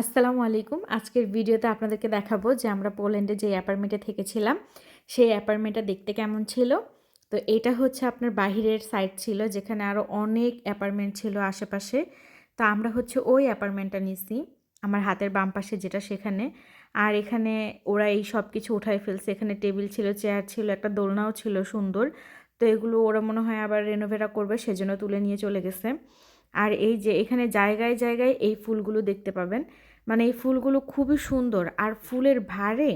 আসসালামু আলাইকুম। আজকের ভিডিওতে আপনাদেরকে দেখাবো যে আমরা পোল্যান্ডে যে অ্যাপার্টমেন্টে থেকেছিলাম, সেই অ্যাপার্টমেন্টটা দেখতে কেমন ছিল। তো এটা হচ্ছে আপনার বাহিরের সাইড ছিল, যেখানে আরও অনেক অ্যাপার্টমেন্ট ছিল আশেপাশে। তো আমরা হচ্ছে ওই অ্যাপার্টমেন্টটা নিছি, আমার হাতের বাম পাশে যেটা সেখানে। আর এখানে ওরা এই সব কিছু উঠাই ফেলছে, এখানে টেবিল ছিল, চেয়ার ছিল, একটা দোলনাও ছিল সুন্দর। তো এগুলো ওরা মনে হয় আবার রেনোভেরা করবে, সেজন্য তুলে নিয়ে চলে গেছে। আর এই যে এখানে জায়গায় জায়গায় এই ফুলগুলো দেখতে পাবেন। মানে এই ফুলগুলো খুবই সুন্দর আর ফুলের ভারে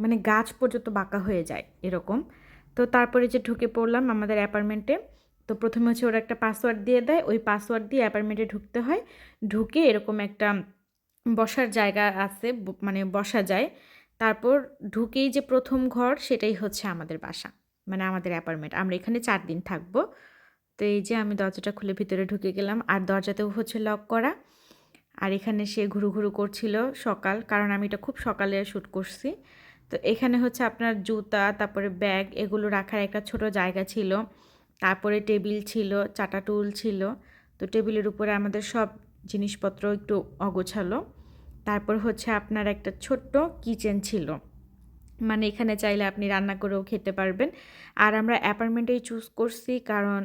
মানে গাছ পর্যন্ত বাঁকা হয়ে যায় এরকম। তো তারপরে যে ঢুকে পড়লাম আমাদের অ্যাপার্টমেন্টে, তো প্রথমে হচ্ছে ওরা একটা পাসওয়ার্ড দিয়ে দেয়। ওই পাসওয়ার্ড দিয়ে অ্যাপার্টমেন্টে ঢুকতে হয়। ঢুকে এরকম একটা বসার জায়গা আছে মানে বসা যায়। তারপর ঢুকেই যে প্রথম ঘর সেটাই হচ্ছে আমাদের বাসা মানে আমাদের অ্যাপার্টমেন্ট। আমরা এখানে চার দিন থাকব। তো এই যে আমি দরজাটা খুলে ভিতরে ঢুকে গেলাম। আর দরজাতেও হচ্ছে লক করা। আর এখানে সে ঘুরু ঘুরু করছিল সকাল, কারণ আমি এটা খুব সকালে শ্যুট করছি। তো এখানে হচ্ছে আপনার জুতা, তারপরে ব্যাগ, এগুলো রাখার একটা ছোট জায়গা ছিল। তারপরে টেবিল ছিল, চাটা টুল ছিল। তো টেবিলের উপরে আমাদের সব জিনিসপত্র একটু অগোছালো। তারপর হচ্ছে আপনার একটা ছোট্ট কিচেন ছিল। মানে এখানে চাইলে আপনি রান্না করেও খেতে পারবেন। আর আমরা অ্যাপার্টমেন্টেই চুজ করছি, কারণ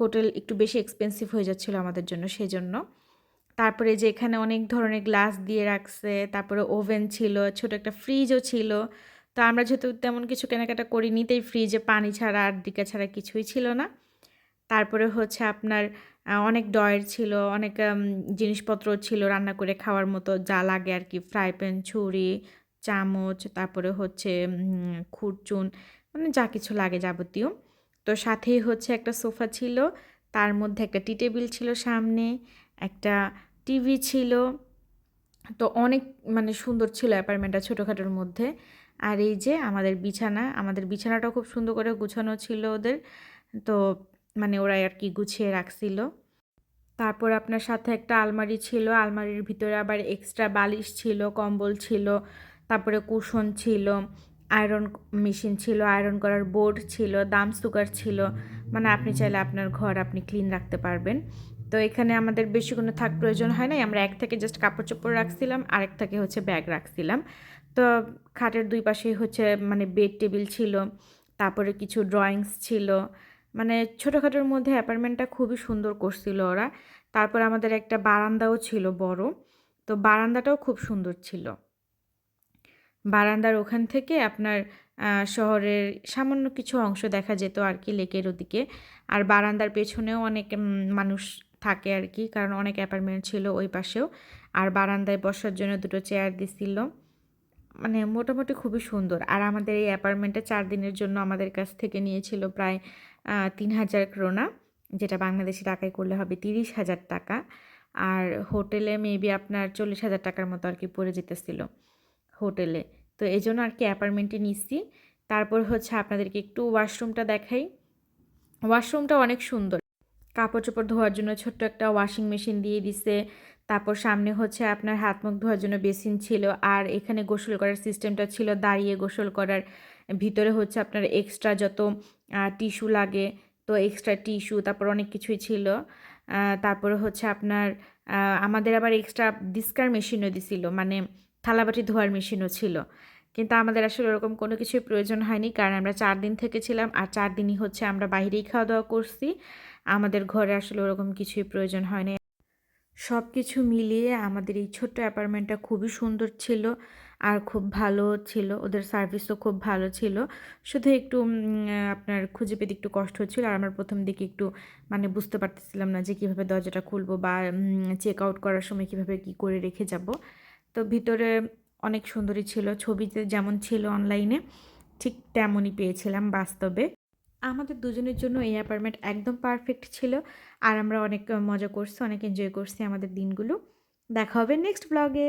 হোটেল একটু বেশি এক্সপেন্সিভ হয়ে যাচ্ছিল আমাদের জন্য, সেজন্য। তারপরে যে এখানে অনেক ধরনের গ্লাস দিয়ে রাখছে, তারপরে ওভেন ছিল, ছোট একটা ফ্রিজও ছিল। তো আমরা যেহেতু তেমন কিছু কেনাকাটা করিনি, তাই ফ্রিজে পানি ছাড়া আর ডিকা ছাড়া কিছুই ছিল না। তারপরে হচ্ছে আপনার অনেক ডয়ের ছিল, অনেক জিনিসপত্র ছিল রান্না করে খাওয়ার মতো, যা লাগে আর কি ফ্রাই প্যান ছুরি, চামচ, তারপরে হচ্ছে খুরচুন মানে যা কিছু লাগে যাবতীয়। তো সাথেই হচ্ছে একটা সোফা ছিল, তার মধ্যে একটা টি টেবিল ছিল সামনে, একটা টিভি ছিল। তো অনেক মানে সুন্দর ছিল অ্যাপার্টমেন্টটা ছোটোখাটোর মধ্যে। আর এই যে আমাদের বিছানা, আমাদের বিছানাটাও খুব সুন্দর করে গুছানো ছিল ওদের। তো মানে ওরা আর কি গুছিয়ে রাখছিল। তারপর আপনার সাথে একটা আলমারি ছিল, আলমারির ভিতরে আবার এক্সট্রা বালিশ ছিল, কম্বল ছিল, তারপরে কুশন ছিল আয়রন মেশিন ছিল আয়রন করার বোর্ড ছিল, দাম সুগার ছিল। মানে আপনি চাইলে আপনার ঘর আপনি ক্লিন রাখতে পারবেন। তো এখানে আমাদের বেশি কোনো থাক প্রয়োজন হয় নাই। আমরা এক থেকে জাস্ট কাপড় চোপড় রাখছিলাম, আরেক থেকে হচ্ছে ব্যাগ রাখছিলাম। তো খাটের দুই পাশেই হচ্ছে মানে বেড টেবিল ছিল, তারপরে কিছু ড্রয়িংস ছিল। মানে ছোটোখাটোর মধ্যে অ্যাপার্টমেন্টটা খুবই সুন্দর করছিল ওরা। তারপর আমাদের একটা বারান্দাও ছিল বড়, তো বারান্দাটাও খুব সুন্দর ছিল। বারান্দার ওখান থেকে আপনার শহরের সামান্য কিছু অংশ দেখা যেত আর কি লেকের ওদিকে। আর বারান্দার পেছনেও অনেক মানুষ থাকে আর কি, কারণ অনেক অ্যাপার্টমেন্ট ছিল ওই পাশেও। আর বারান্দায় বসার জন্য দুটো চেয়ার দিছিল। মানে মোটামুটি খুবই সুন্দর। আর আমাদের এই অ্যাপার্টমেন্টে চার দিনের জন্য আমাদের কাছ থেকে নিয়েছিল প্রায় তিন হাজার ক্রোনা, যেটা বাংলাদেশি টাকায় করলে হবে তিরিশ হাজার টাকা। আর হোটেলে মেবি আপনার চল্লিশ হাজার টাকার মতো আর কি পড়ে যেতেছিল হোটেলে। তো এই জন্য আর কি অ্যাপার্টমেন্টে নিচ্ছি। তারপর হচ্ছে আপনাদেরকে একটু ওয়াশরুমটা দেখাই। ওয়াশরুমটা অনেক সুন্দর। কাপড় চোপড় ধোয়ার জন্য ছোট্ট একটা ওয়াশিং মেশিন দিয়ে দিছে। তারপর সামনে হচ্ছে আপনার হাত মুখ ধোয়ার জন্য বেসিন ছিল আর এখানে গোসল করার সিস্টেমটা ছিল দাঁড়িয়ে গোসল করার। ভিতরে হচ্ছে আপনার এক্সট্রা যত টিস্যু লাগে, তো এক্সট্রা টিস্যু তারপর অনেক কিছুই ছিল। তারপরে হচ্ছে আপনার আমাদের আবার এক্সট্রা ডিসকার মেশিনও দিছিল মানে থালাবাটি ধোয়ার মেশিনও ছিল। কিন্তু আমাদের আসলে ওরকম কোনো কিছুই প্রয়োজন হয়নি, কারণ আমরা চার দিন থেকেছিলাম আর চার দিনই হচ্ছে আমরা বাইরেই খাওয়া দাওয়া করছি। আমাদের ঘরে আসলে ওরকম কিছুই প্রয়োজন হয়নি। সব কিছু মিলিয়ে আমাদের এই ছোট্ট অ্যাপার্টমেন্টটা খুবই সুন্দর ছিল আর খুব ভালো ছিল। ওদের সার্ভিসও খুব ভালো ছিল। শুধু একটু আপনার খুঁজে পেতে একটু কষ্ট হচ্ছিল আর আমার প্রথম দিকে একটু মানে বুঝতে পারতেছিলাম না যে কীভাবে দরজাটা খুলবো বা চেক আউট করার সময় কীভাবে কী করে রেখে যাব। তো ভিতরে অনেক সুন্দরী ছিল। ছবিতে যেমন ছিল অনলাইনে ঠিক তেমনই পেয়েছিলাম বাস্তবে। আমাদের দুজনের জন্য এই অ্যাপার্টমেন্ট একদম পারফেক্ট ছিল। আর আমরা অনেক মজা করছি, অনেক এনজয় করছি আমাদের দিনগুলো। দেখা হবে নেক্সট ব্লগে